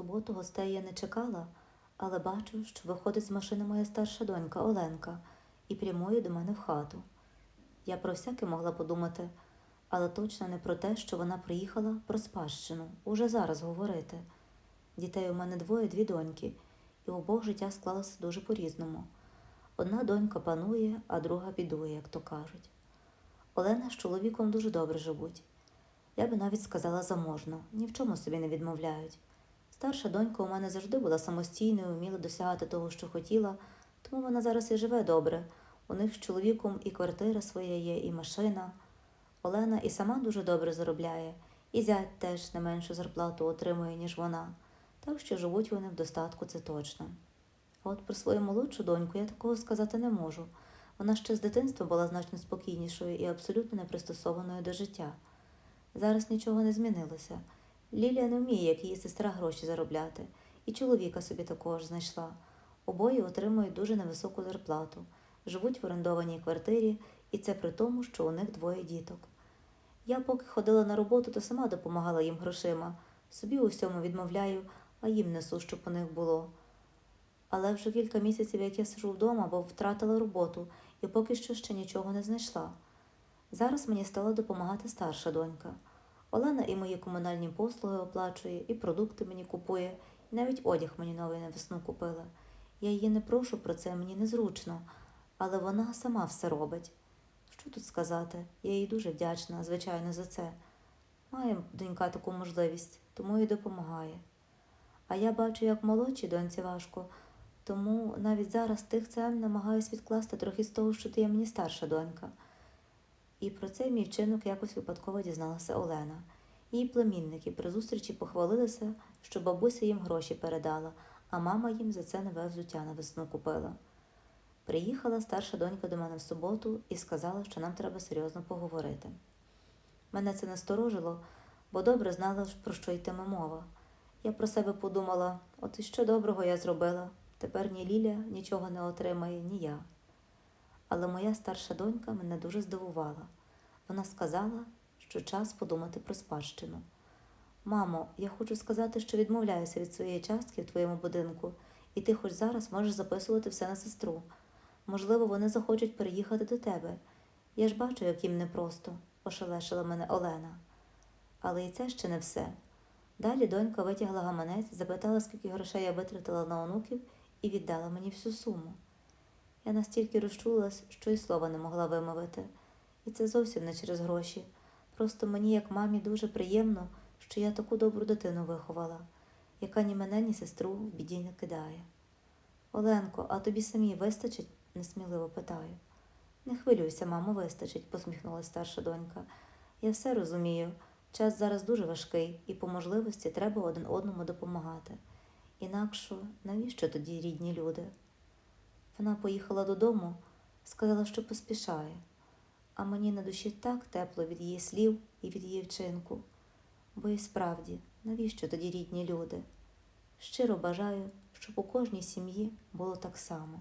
суботу гостей я не чекала, але бачу, що виходить з машини моя старша донька Оленка і прямує до мене в хату. Я про всяке могла подумати, але точно не про те, що вона приїхала про спадщину, уже зараз говорити. Дітей у мене двоє, дві доньки, і обох життя склалося дуже по-різному. Одна донька панує, а друга бідує, як то кажуть. Олена з чоловіком дуже добре живуть. Я би навіть сказала заможно, ні в чому собі не відмовляють. Старша донька у мене завжди була самостійною, вміла досягати того, що хотіла, тому вона зараз і живе добре. У них з чоловіком і квартира своя є, і машина. Олена і сама дуже добре заробляє, і зять теж не меншу зарплату отримує, ніж вона. Так що живуть вони в достатку, це точно. А от про свою молодшу доньку я такого сказати не можу. Вона ще з дитинства була значно спокійнішою і абсолютно не пристосованою до життя. Зараз нічого не змінилося. Лілія не вміє, як її сестра, гроші заробляти, і чоловіка собі також знайшла. Обоє отримують дуже невисоку зарплату, живуть в орендованій квартирі, і це при тому, що у них двоє діток. Я поки ходила на роботу, то сама допомагала їм грошима. Собі у всьому відмовляю, а їм несу, щоб у них було. Але вже кілька місяців, як я сижу вдома, бо втратила роботу і поки що ще нічого не знайшла. Зараз мені стала допомагати старша донька. Олена і мої комунальні послуги оплачує, і продукти мені купує, і навіть одяг мені новий на весну купила. Я її не прошу про це, мені незручно, але вона сама все робить. Що тут сказати? Я їй дуже вдячна, звичайно, за це. Має донька таку можливість, тому і допомагає. А я бачу, як молодшій доньці важко, тому навіть зараз тихцем намагаюсь відкласти трохи з того, що ти є мені старша донька. І про цей мій вчинок якось випадково дізналася Олена. Її племінники при зустрічі похвалилися, що бабуся їм гроші передала, а мама їм за це нове взуття на весну купила. Приїхала старша донька до мене в суботу і сказала, що нам треба серйозно поговорити. Мене це насторожило, бо добре знала, про що йтиме мова. Я про себе подумала: от і що доброго я зробила. Тепер ні Ліля нічого не отримає, ні я. Але моя старша донька мене дуже здивувала. Вона сказала, що час подумати про спадщину. Мамо, я хочу сказати, що відмовляюся від своєї частки в твоєму будинку, і ти хоч зараз можеш записувати все на сестру. Можливо, вони захочуть переїхати до тебе. Я ж бачу, як їм непросто, ошелешила мене Олена. Але і це ще не все. Далі донька витягла гаманець, запитала, скільки грошей я витратила на онуків, і віддала мені всю суму. Я настільки розчулилась, що й слова не могла вимовити. І це зовсім не через гроші. Просто мені, як мамі, дуже приємно, що я таку добру дитину виховала, яка ні мене, ні сестру в біді не кидає. Оленко, а тобі самі вистачить? несміливо питаю. Не хвилюйся, мамо, вистачить, посміхнулася старша донька. Я все розумію. Час зараз дуже важкий, і по можливості треба один одному допомагати. Інакше навіщо тоді рідні люди? Вона поїхала додому, сказала, що поспішає, а мені на душі так тепло від її слів і від її вчинку. Бо і справді, навіщо тоді рідні люди? Щиро бажаю, щоб у кожній сім'ї було так само.